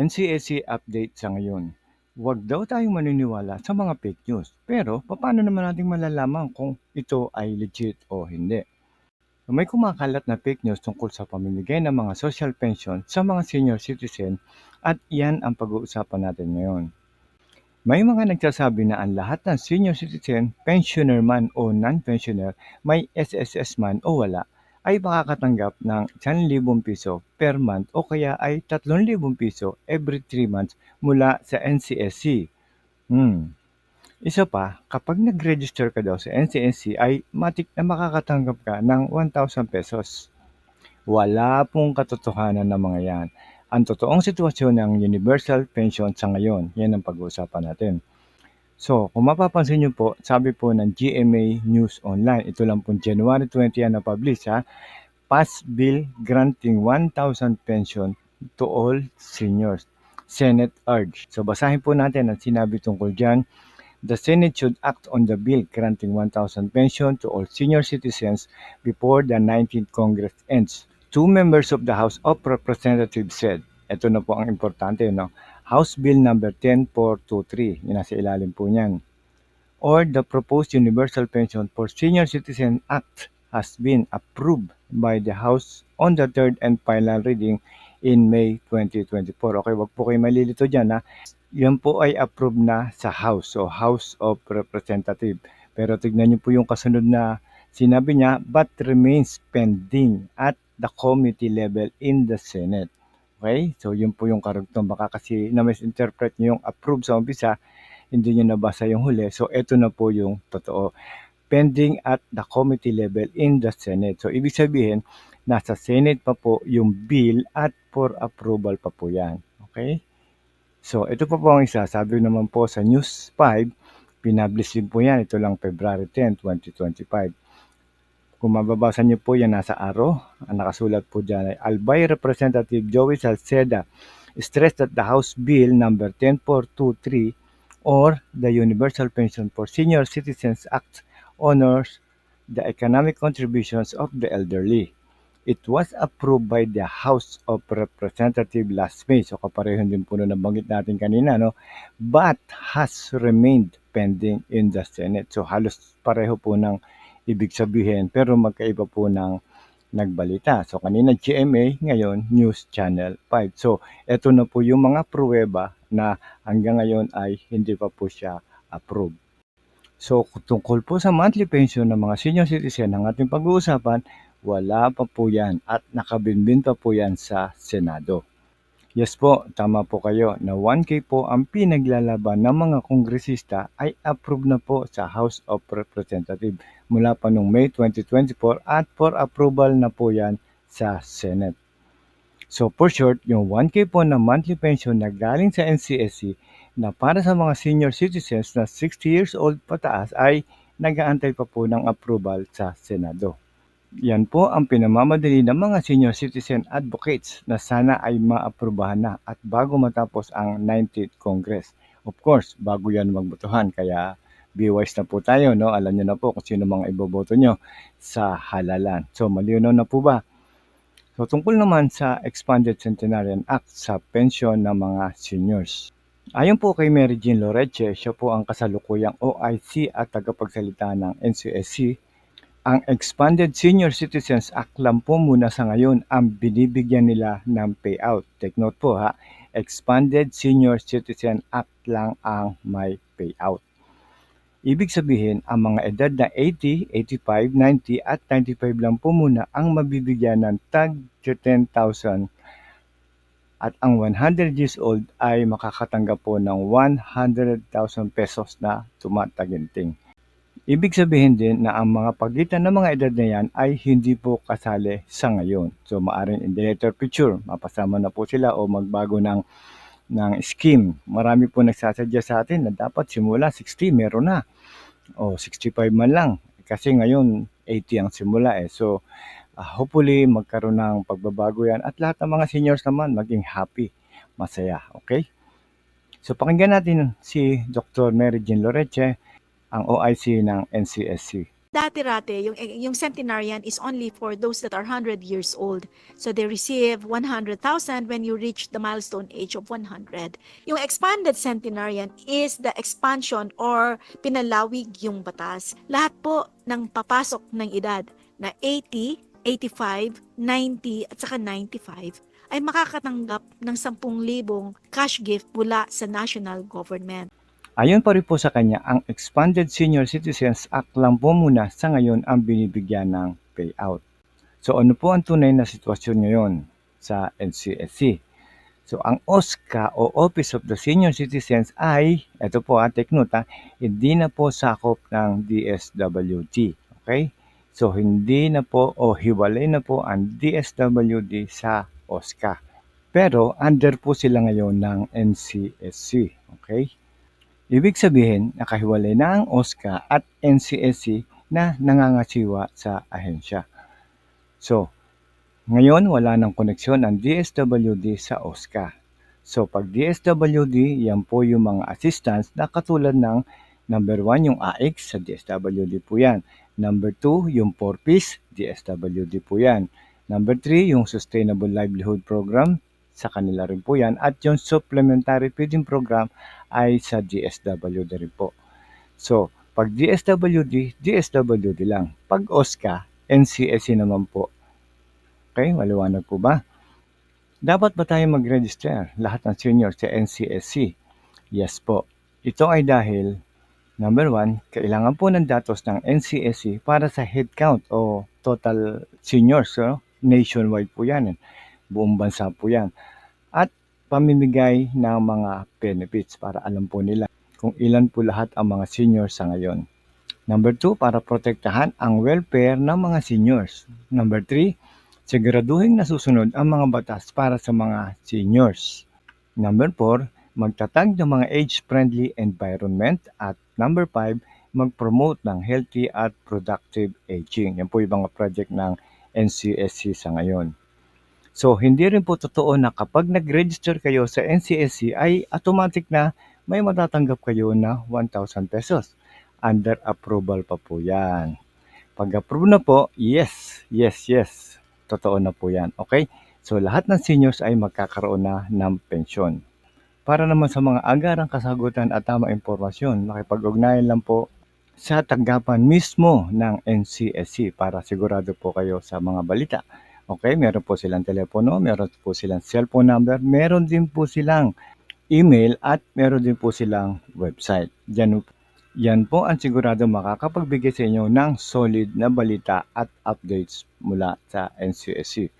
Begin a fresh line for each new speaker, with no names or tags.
NCSC update sa ngayon. Huwag daw tayong maniniwala sa mga fake news. Pero paano naman natin malalaman kung ito ay legit o hindi? May kumakalat na fake news tungkol sa pamimigay ng mga social pension sa mga senior citizen at iyan ang pag-uusapan natin ngayon. May mga nagsasabi na ang lahat ng senior citizen, pensioner man o non-pensioner, may SSS man o wala, ay makakatanggap ng 1,000 piso per month o kaya ay 3,000 piso every 3 months mula sa NCSC. Hmm. Isa pa, kapag nag-register ka daw sa NCSC ay matik na makakatanggap ka ng 1,000 pesos. Wala pong katotohanan ng mga yan. Ang totoong sitwasyon ng universal pension sa ngayon, yan ang pag-uusapan natin. So, kung mapapansin nyo po, sabi po ng GMA News Online, ito lang po January 20 yan na-publish ha, Pass Bill Granting 1,000 Pension to All Seniors. Senate urge. So, basahin po natin ang sinabi tungkol dyan. The Senate should act on the bill granting 1,000 pension to all senior citizens before the 19th Congress ends. Two members of the House of Representatives said, ito na po ang importante, no? House Bill number 10423, yun nasa ilalim po niyan. Or the proposed Universal Pension for Senior Citizen Act has been approved by the House on the third and final reading in May 2024. Okay, wag po kayo malilito dyan, ha? Yan po ay approved na sa House, so House of Representatives. Pero tignan niyo po yung kasunod na sinabi niya, but remains pending at the committee level in the Senate. Okay? So, yun po yung karugtong. Baka kasi na-misinterpret nyo yung approve sa umpisa, hindi nyo nabasa yung huli. So, ito na po yung totoo. Pending at the committee level in the Senate. So, ibig sabihin, nasa Senate pa po yung bill at for approval pa po yan. Okay? So, ito pa po ang isa. Sabi naman po sa News 5, pinablish din po yan. Ito lang February 10, 2025. Kung mababasa niyo po yan nasa araw, ang nakasulat po dyan ay Albay Representative Joey Salceda stressed that the House Bill number 10423 or the Universal Pension for Senior Citizens Act honors the economic contributions of the elderly. It was approved by the House of Representatives last May. So kapareho din po na nabanggit natin kanina, no? But has remained pending in the Senate. So halos pareho po ng ibig sabihin pero magkaiba po ng nagbalita. So kanina GMA, ngayon News Channel 5. So eto na po yung mga pruweba na hanggang ngayon ay hindi pa po siya approved. So tungkol po sa monthly pension ng mga senior citizen ang ating pag-uusapan, wala pa po yan at nakabinbin pa po yan sa Senado. Yes po, tama po kayo na 1K po ang pinaglalaban ng mga kongresista ay approved na po sa House of Representatives mula pa noong May 2024 at for approval na po yan sa Senate. So for short, yung 1K po na monthly pension na galing sa NCSC na para sa mga senior citizens na 60 years old pataas ay nag-aantay pa po ng approval sa Senado. Yan po ang pinamamadali ng mga senior citizen advocates na sana ay maaprubahan na at bago matapos ang 19th Congress. Of course, bago yan magbotohan, kaya be wise na po tayo, no? Alam nyo na po kung sino mga iboboto nyo sa halalan. So, malinaw na po ba? So, tungkol naman sa Expanded Centenarian Act sa pensyon ng mga seniors. Ayon po kay Mary Jean Loreche, siya po ang kasalukuyang OIC at tagapagsalita ng NCSC ang Expanded Senior Citizens Act lang po muna sa ngayon ang binibigyan nila ng payout. Take note po ha, Expanded Senior Citizen Act lang ang may payout. Ibig sabihin, ang mga edad na 80, 85, 90 at 95 lang po muna ang mabibigyan ng tag 10,000 at ang 100 years old ay makakatanggap po ng 100,000 pesos na tumataginting. Ibig sabihin din na ang mga pagitan ng mga edad na yan ay hindi po kasali sa ngayon. So maaring in the later future, mapasama na po sila o magbago ng, ng scheme. Marami po nagsasadya sa atin na dapat simula 60 meron na. O 65 man lang. Kasi ngayon 80 ang simula eh. So uh, hopefully magkaroon ng pagbabago yan at lahat ng mga seniors naman maging happy, masaya. Okay? So pakinggan natin si Dr. Mary Jean Loreche ang OIC ng NCSC.
Dati-rate, yung, yung centenarian is only for those that are 100 years old. So they receive 100,000 when you reach the milestone age of 100. Yung expanded centenarian is the expansion or pinalawig yung batas. Lahat po ng papasok ng edad na 80, 85, 90 at saka 95 ay makakatanggap ng 10,000 cash gift mula sa national government.
Ayon pa rin po sa kanya, ang Expanded Senior Citizens Act lang po muna sa ngayon ang binibigyan ng payout. So ano po ang tunay na sitwasyon ngayon sa NCSC? So ang OSCA o Office of the Senior Citizens ay, ito po ha, take note ha, hindi na po sakop ng DSWD. Okay? So hindi na po o hiwalay na po ang DSWD sa OSCA. Pero under po sila ngayon ng NCSC. Okay? Ibig sabihin, nakahiwalay na ang OSCA at NCSC na nangangasiwa sa ahensya. So, ngayon wala nang koneksyon ang DSWD sa OSCA. So, pag DSWD, yan po yung mga assistants na katulad ng number 1 yung AX sa DSWD po yan. Number 2, yung 4-piece, DSWD po yan. Number 3, yung Sustainable Livelihood Program, sa kanila rin po yan. At yung Supplementary Feeding Program ay sa DSWD rin po. So, pag DSWD, DSWD lang. Pag OSCA, NCSC naman po. Okay, maliwanag po ba? Dapat ba tayo mag-register lahat ng senior sa NCSC? Yes po. Ito ay dahil, number one, kailangan po ng datos ng NCSC para sa head count o total seniors. So, nationwide po yan. Buong bansa po yan. At pamimigay ng mga benefits para alam po nila kung ilan po lahat ang mga seniors sa ngayon. Number two, para protektahan ang welfare ng mga seniors. Number three, siguraduhin nasusunod ang mga batas para sa mga seniors. Number 4, magtatag ng mga age-friendly environment. At number 5, mag-promote ng healthy at productive aging. Yan po yung mga project ng NCSC sa ngayon. So, hindi rin po totoo na kapag nag-register kayo sa NCSC ay automatic na may matatanggap kayo na 1,000 pesos. Under approval pa po yan. Pag-approve na po, yes, yes, yes. Totoo na po yan. Okay? So, lahat ng seniors ay magkakaroon na ng pensyon. Para naman sa mga agarang kasagutan at tama impormasyon, makipag-ugnayan lang po sa tanggapan mismo ng NCSC para sigurado po kayo sa mga balita. Okay, meron po silang telepono, meron po silang cellphone number, meron din po silang email at meron din po silang website. Yan, yan po ang sigurado makakapagbigay sa inyo ng solid na balita at updates mula sa NCSC.